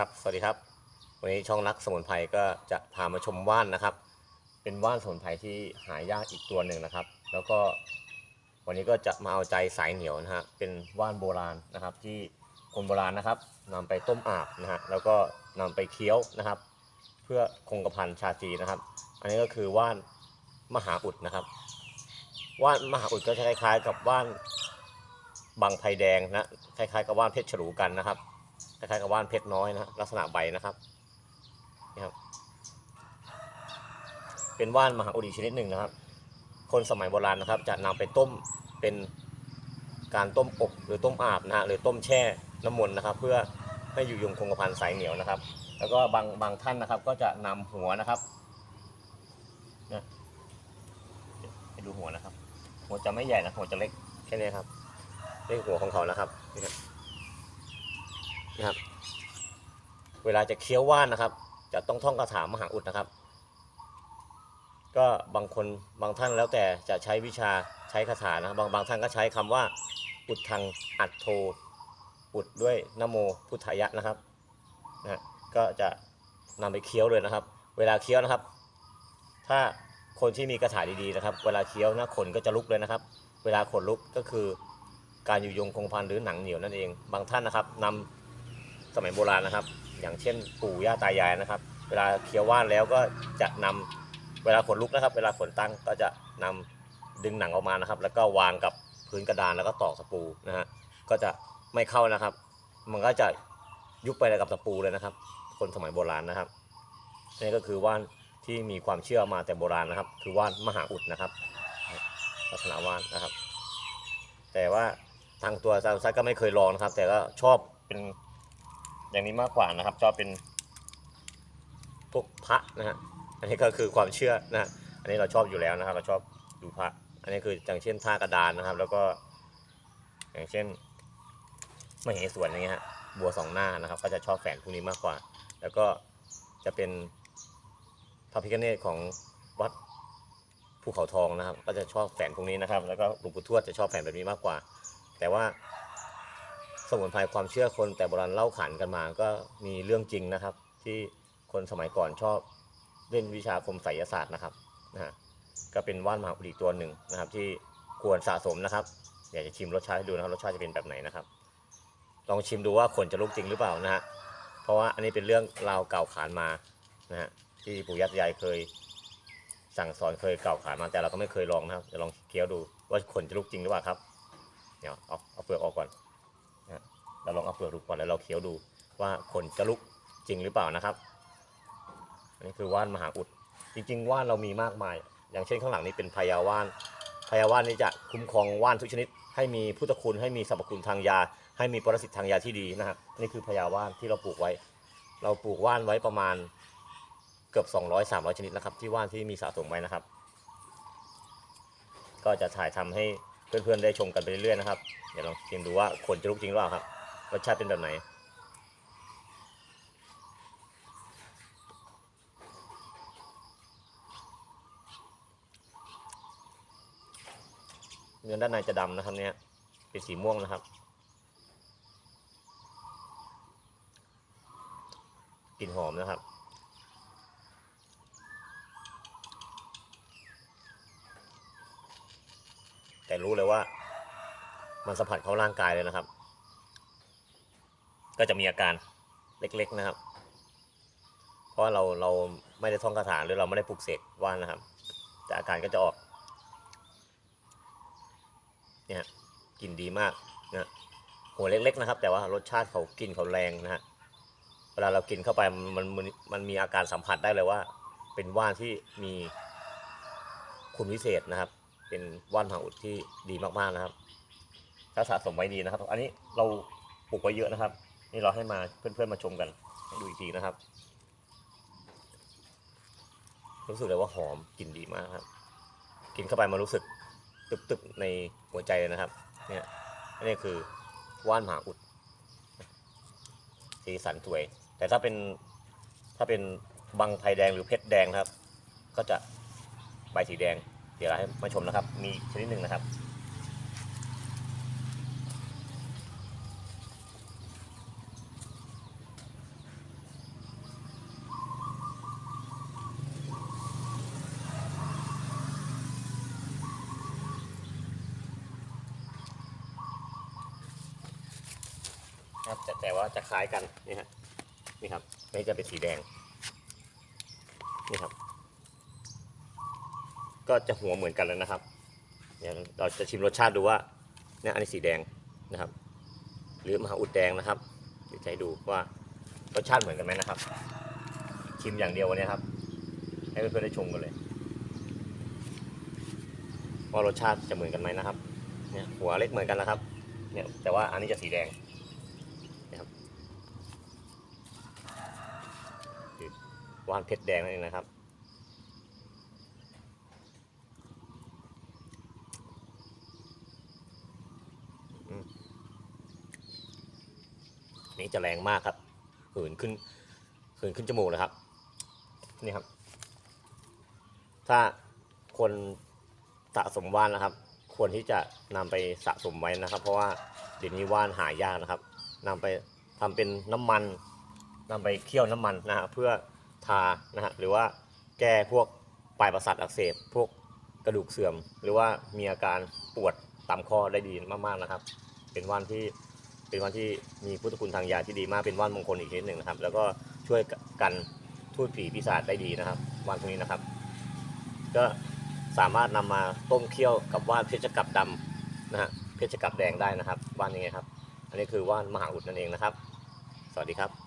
ครับ สวัสดีครับ วันนี้ช่องรักสมุนไพรก็จะพามาชมว่านนะครับ เป็นว่านสมุนไพรที่หายากอีกตัวหนึ่งนะครับ แล้วก็วันนี้ก็จะมาเอาใจสายเหนียวนะฮะ เป็นว่านโบราณนะครับ ที่คนโบราณนะครับนำไปต้มอาบนะฮะ แล้วก็นำไปเคี้ยวนะครับ เพื่อคงกระพันชาตรีนะครับ อันนี้ก็คือว่านมหาอุดนะครับ ว่านมหาอุดก็จะคล้ายๆ กับว่านบางไพแดงนะ คล้ายๆ กับว่านเพชรฉลูกันนะครับ คล้ายๆกับว่านเพชรน้อยนะลักษณะใบนะครับนี่ครับ เป็นว่านมหาอุดีชนิดหนึ่งนะครับ คนสมัยโบราณนะครับ จะนำไปต้มเป็นการต้มอบหรือต้มอาบนะฮะหรือต้มแช่น้ำมนต์นะครับ เพื่อให้อยู่ยงคงกระพันสายเหนียวนะครับ แล้วก็บางบางท่านนะครับ ก็จะนำหัวนะครับนี่ยให้ดูหัวนะครับ หัวจะไม่ใหญ่นะหัวจะเล็กแค่นี้ครับนี่หัวของเขานะครับนี่ครับ นะครับ เวลาจะเคี้ยวว่านนะครับ จะต้องท่องคาถามหาอุดนะครับ ก็บางคนบางท่านแล้วแต่จะใช้วิชาใช้คาถานะครับบางบางท่านก็ใช้คำว่า อุดทางอัดโทอุดด้วยนโมพุทธายะนะครับนะก็จะนำไปเคี้ยวเลยนะครับ เวลาเคี้ยวนะครับ ถ้าคนที่มีคาถาดีๆนะครับ เวลาเคี้ยวนะขนก็จะลุกเลยนะครับ เวลาขนลุกก็คือการอยู่ยงคงพันหรือหนังเหนียวนั่นเอง บางท่านนะครับนำ สมัยโบราณนะครับ อย่างเช่นปู่ย่าตายายนะครับ เวลาเคี้ยวว่านแล้วก็จะนำเวลาขนลุกนะครับ เวลาขนตั้งก็จะนำดึงหนังออกมานะครับ แล้วก็วางกับพื้นกระดานแล้วก็ตอกตะปูนะฮะก็จะไม่เข้านะครับ มันก็จะยุบไปกับตะปูเลยนะครับ คนสมัยโบราณนะครับนี่ก็คือว่านที่มีความเชื่อมาแต่โบราณนะครับ คือว่านมหาอุดนะครับลักษณะว่านนะครับ แต่ว่าทางตัวซาซัก็ไม่เคยลองนะครับ แต่ก็ชอบเป็น อย่างนี้มากกว่านะครับชอบเป็นพวกพระนะฮะอันนี้ก็คือความเชื่อนะฮะอันนี้เราชอบอยู่แล้วนะครับ เราชอบดูพระ อันนี้คืออย่างเช่นท่ากระดานนะครับ แล้วก็ อย่างเช่นมเหสวนอย่างเงี้ยฮะบัวสองหน้านะครับ ก็จะชอบแฝนพวกนี้มากกว่า แล้วก็จะเป็นพระพิฆเนศของวัดภูเขาทองนะครับ ก็จะชอบแฝนพวกนี้นะครับ แล้วก็หลวงปู่ทวดจะชอบแฝนแบบนี้มากกว่า แต่ว่า สมุนไพรความเชื่อคนแต่โบราณเล่าขานกันมาก็มีเรื่องจริงนะครับ ที่คนสมัยก่อนชอบเล่นวิชาคมไสยศาสตร์นะครับนะฮะก็เป็นว่านมหาอุดีตัวหนึ่งนะครับ ที่ควรสะสมนะครับ อยากจะชิมรสชาติให้ดูนะครับรสชาติจะเป็นแบบไหนนะครับ ลองชิมดูว่าขนจะลุกจริงหรือเปล่านะฮะเพราะว่าอันนี้เป็นเรื่องราวเก่าขานมานะฮะที่ปู่ย่าตายายเคย สั่งสอนเคยเก่าขานมาแต่เราก็ไม่เคยลองนะครับจะลองเคี้ยวดูว่าขนจะลุกจริงหรือเปล่าครับเดี๋ยวเอาเอาเปลือกออกก่อน เราลองเอาเปลือกดูก่อนแล้วเราเคี้ยวดูว่าขนจะลุกจริงหรือเปล่านะครับ อันนี้คือว่านมหาอุด จริง ๆ ว่านเรามีมากมาย อย่างเช่นข้างหลังนี้เป็นพญาว่านพญาว่านนี่จะคุ้มครองว่านทุกชนิด ให้มีพุทธคุณให้มีสรรพคุณทางยา ให้มีปรสิตทางยาที่ดีนะครับนี่คือพญาว่านที่เราปลูกไว้ เราปลูกว่านไว้ประมาณเกือบ 200 300 ชนิดนะครับ ที่ว่านที่มีสะสมไว้นะครับ ก็จะถ่ายทำให้เพื่อนๆได้ชมกันไปเรื่อยๆนะครับ เดี๋ยวลองชิมดูว่าขนจะลุกจริงหรือเปล่าครับ รสชาติเป็นแบบไหน เนื้อด้านในจะดำนะครับเนี่ยเป็นสีม่วงนะครับกลิ่นหอมนะครับแต่รู้เลยว่า มันสัมผัสเข้าร่างกายเลยนะครับ ก็จะมีอาการเล็กๆนะครับ เพราะว่าเราเราไม่ได้ท่องคาถาหรือเราไม่ได้ปลุกเสกว่านนะครับ แต่อาการก็จะออกเนี่ยกลิ่นดีมากนะหัวเล็กๆนะครับ แต่ว่ารสชาติเขากลิ่นเขาแรงนะฮะเวลาเรากินเข้าไปมันมันมันมีอาการสัมผัสได้เลยว่า เป็นว่านที่มีคุณวิเศษนะครับ เป็นว่านหาอุดที่ดีมากๆนะครับ ถ้าสะสมไว้ดีนะครับ อันนี้เราปลูกไว้เยอะนะครับ นี่เราให้มาเพื่อนๆมาชมกันดูอีกทีนะครับ รู้สึกเลยว่าหอมกลิ่นดีมากครับ กินเข้าไปมันรู้สึกตึบๆในหัวใจเลยนะครับ เนี่ยอันนี้คือว่านมหาอุด สีสันสวย แต่ถ้าเป็นถ้าเป็นบังไพแดงหรือเพชรแดงนะครับ ก็จะใบสีแดง เดี๋ยวเราให้มาชมนะครับ มีชนิดหนึ่งนะครับ แต่แต่ว่าจะคล้ายกันนี่ฮะนี่ครับนี่จะเป็นสีแดงนี่ครับ ก็จะหัวเหมือนกันแล้วนะครับเดี๋ยวเราจะชิมรสชาติดูว่าเนี่ยอันนี้สีแดงนะครับ หรือมหาอุดแดงนะครับเดี๋ยวจะให้ดูว่ารสชาติเหมือนกันไหมนะครับ ชิมอย่างเดียววันนี้ครับ ให้เพื่อนๆได้ชมกันเลยว่ารสชาติจะเหมือนกันไหมนะครับเนี่ยหัวเล็กเหมือนกันนะครับเนี่ยแต่ว่าอันนี้จะสีแดงนะครับคือ ว่านเพชรแดงนั่นเองนะครับ นี่จะแรงมากครับหืนขึ้นหืนขึ้นจมูกเลยครับ นี่ครับ ถ้าคนสะสมว่านนะครับ ควรที่จะนำไปสะสมไว้นะครับ เพราะว่าเดี๋ยวนี้ว่านหายากนะครับนำไปทำเป็นน้ำมันนำไปเคี่ยวน้ำมันนะฮะเพื่อานะฮะหรือว่าแก้พวกปลายประสาทอักเสบ พวกกระดูกเสื่อม หรือว่ามีอาการปวดตามข้อได้ดีมากๆนะครับ เป็นว่านที่เป็นว่านที่มีพุทธคุณทางยาที่ดีมากเป็นว่านมงคลอีกชนิดหนึ่งนะครับ แล้วก็ช่วยกันทูตผีปีศาจได้ดีนะครับว่านพวกนี้นะครับ ก็สามารถนำมาต้มเคี่ยวกับว่านเพชรกับดำนะฮะเพชรกับแดงได้นะครับว่านนี้ครับ อันนี้คือว่านมหาอุดนั่นเองนะครับ สวัสดีครับ